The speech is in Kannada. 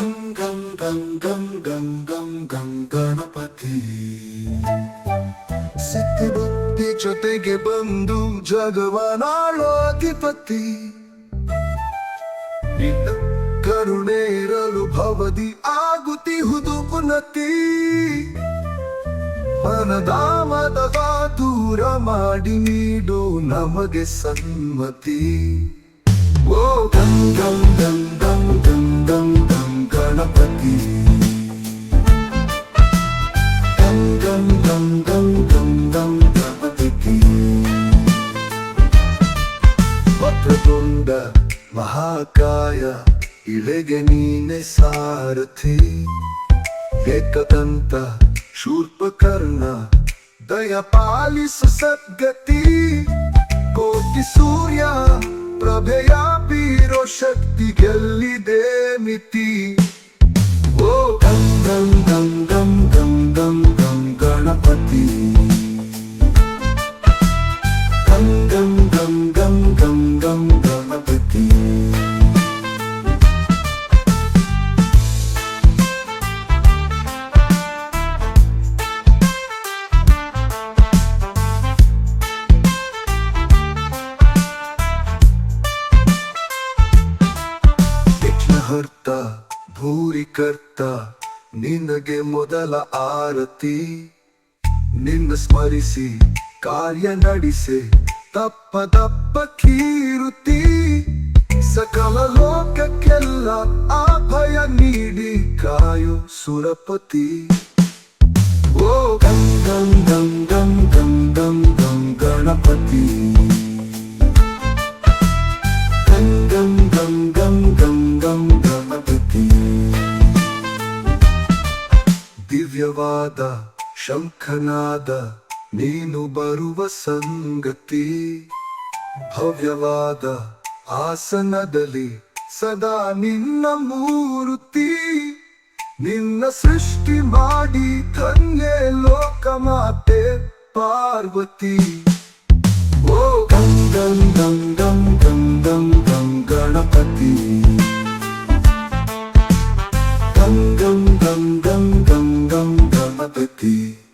ಗಂ ಗಂ ಗಂ ಗಂ ಗಂ ಗಂ ಗಂ ಗಣಪತಿ ಸಿದ್ಧಿ ಬುದ್ಧಿ ಜೊತೆಗೆ ಬಂದು ಜಗವನಾಳೋ ಅಧಿಪತಿ ನಿನ್ನ ಕರುಣೆ ಇರಲು ಭವದಿ ಆಗುತ್ತಿಹುದು ಉನ್ನತಿ ಮನದಾಮದ ದೂರ ಮಾಡಿ ನೀಡು ನಮಗೆ ಸನ್ಮತಿ ಓ ಗಂ ಗಂ ಗಂ ಗಂ ಗಂ ಗಣಪತಿ ಗಂ ಗಂ ಗಂ ಗಂ ಗಂ ಗಂ ಗಣಪತಿ ವಕ್ರತುಂಡ ಮಹಾಕಾಯ ಇಳೆಗೆ ನೀನೆ ಸಾರಥಿ ಏಕದಂತ ಶೂರ್ಪಕರ್ಣ ದಯ ಪಾಲಿಸು ಸದ್ಗತಿ ಕೋಟಿ ಸೂರ್ಯ ಪ್ರಭೆಯ ಬೀರೋ ಶಕ್ತಿ ಗೆಲ್ಲಿದೆ ಮಿತಿ ವಿಘ್ನಹರ್ತ ಭೂರಿಕರ್ತ ನಿನಗೆ ಮೊದಲ ಆರತಿ ನಿನ್ನ ಸ್ಮರಿಸಿ ಕಾರ್ಯ ನಡೆಸಿ ತಪ್ಪ ತಪ್ಪ ಕೀರುತಿ ಸಕಲ ಲೋಕಕ್ಕೆಲ್ಲ ಅಭಯ ನೀಡಿ ಕಾಯು ಸುರಪತಿ ಓ ಗಂ ಗಂ ಗಂ ಗಂ ಗಂ ಗಂ ಗಂ ಗಣಪತಿ ಗಂ ಗಂ ಗಂ ಗಂ ಗಂ ಗಂ ದಿವ್ಯವಾದ, ಶಂಖನಾದ, ನೀನು ಬರುವ ಸಂಗತಿ. ಭವ್ಯವಾದ ಆಸನದಲ್ಲಿ ಸದಾ ನಿನ್ನ ಮೂರುತಿ. ನಿನ್ನ ಸೃಷ್ಟಿ ಮಾಡಿ ಧನ್ಯ ಲೋಕಮಾತೆ ಪಾರ್ವತಿ. ಓ ಗಂಗಂ ಗಂಗಂ ಗಂಗಂ ಗಂ Ganapati. Gum gum gum gum gum gum gum gum